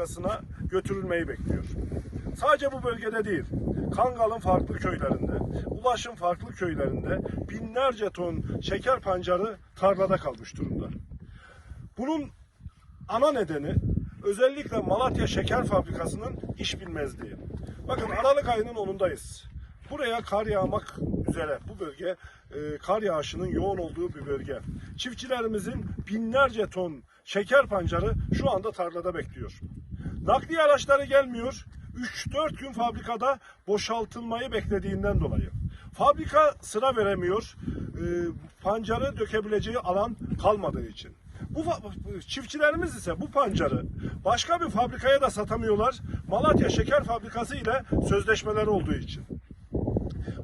fabrikasına götürülmeyi bekliyor. Sadece bu bölgede değil, Kangal'ın farklı köylerinde, Ulaş'ın farklı köylerinde binlerce ton şeker pancarı tarlada kalmış durumda. Bunun ana nedeni özellikle Malatya Şeker Fabrikası'nın iş bilmezliği. Bakın Aralık ayının 10'undayız. Buraya kar yağmak üzere. Bu bölge e, kar yağışının yoğun olduğu bir bölge. Çiftçilerimizin binlerce ton şeker pancarı şu anda tarlada bekliyor. Nakliye araçları gelmiyor. 3-4 gün fabrikada boşaltılmayı beklediğinden dolayı. Fabrika sıra veremiyor. E, pancarı dökebileceği alan kalmadığı için. Bu çiftçilerimiz ise bu pancarı başka bir fabrikaya da satamıyorlar. Malatya Şeker Fabrikası ile sözleşmeleri olduğu için.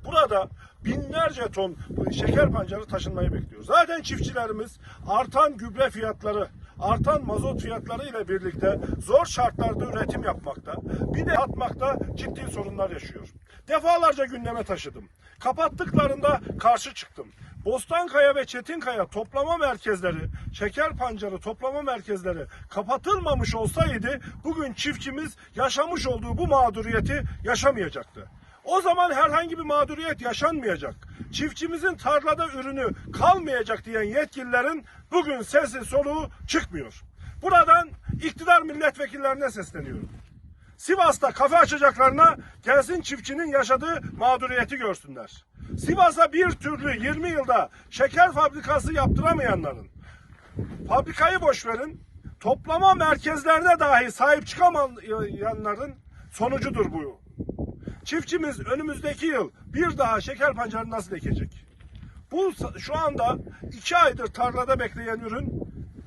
Burada binlerce ton şeker pancarı taşınmayı bekliyor. Zaten çiftçilerimiz artan gübre fiyatları, artan mazot fiyatları ile birlikte zor şartlarda üretim yapmakta, bir de atmakta ciddi sorunlar yaşıyor. Defalarca gündeme taşıdım. Kapattıklarında karşı çıktım. Bostankaya ve Çetinkaya toplama merkezleri, şeker pancarı toplama merkezleri kapatılmamış olsaydı bugün çiftçimiz yaşamış olduğu bu mağduriyeti yaşamayacaktı. O zaman herhangi bir mağduriyet yaşanmayacak. Çiftçimizin tarlada ürünü kalmayacak diyen yetkililerin bugün sesi soluğu çıkmıyor. Buradan iktidar milletvekillerine sesleniyorum. Sivas'ta kafe açacaklarına gelsin çiftçinin yaşadığı mağduriyeti görsünler. Sivas'a bir türlü 20 yılda şeker fabrikası yaptıramayanların, fabrikayı boş verin, toplama merkezlerine dahi sahip çıkamayanların sonucudur bu. Çiftçimiz önümüzdeki yıl bir daha şeker pancarı nasıl ekecek? Bu şu anda iki aydır tarlada bekleyen ürün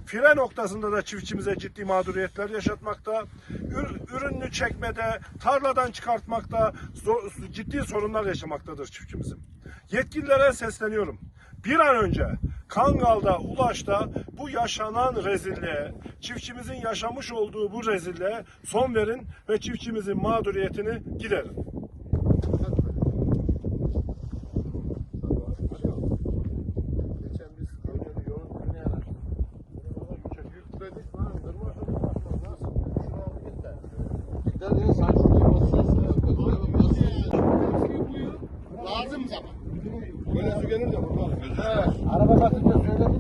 fire noktasında da çiftçimize ciddi mağduriyetler yaşatmakta. Ür- Ürününü çekmede, tarladan çıkartmakta zor- ciddi sorunlar yaşamaktadır çiftçimizin. Yetkililere sesleniyorum. Bir an önce Kangal'da, Ulaş'ta bu yaşanan rezilliğe, çiftçimizin yaşamış olduğu bu rezilliğe son verin ve çiftçimizin mağduriyetini giderin. dedik lan durma şunu bakma nasıl şunu al git de. Git dedin sen şuraya basıyorsun. Lazım zaman. Böyle su gelir de vurma. Güzel. Araba basınca söyledim.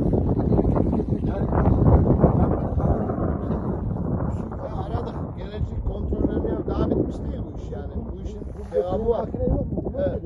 Aradık. Gelecek kontrollerini yap. Daha bitmiş değil bu iş yani. Bu işin devamı var. Makine yok mu? Evet.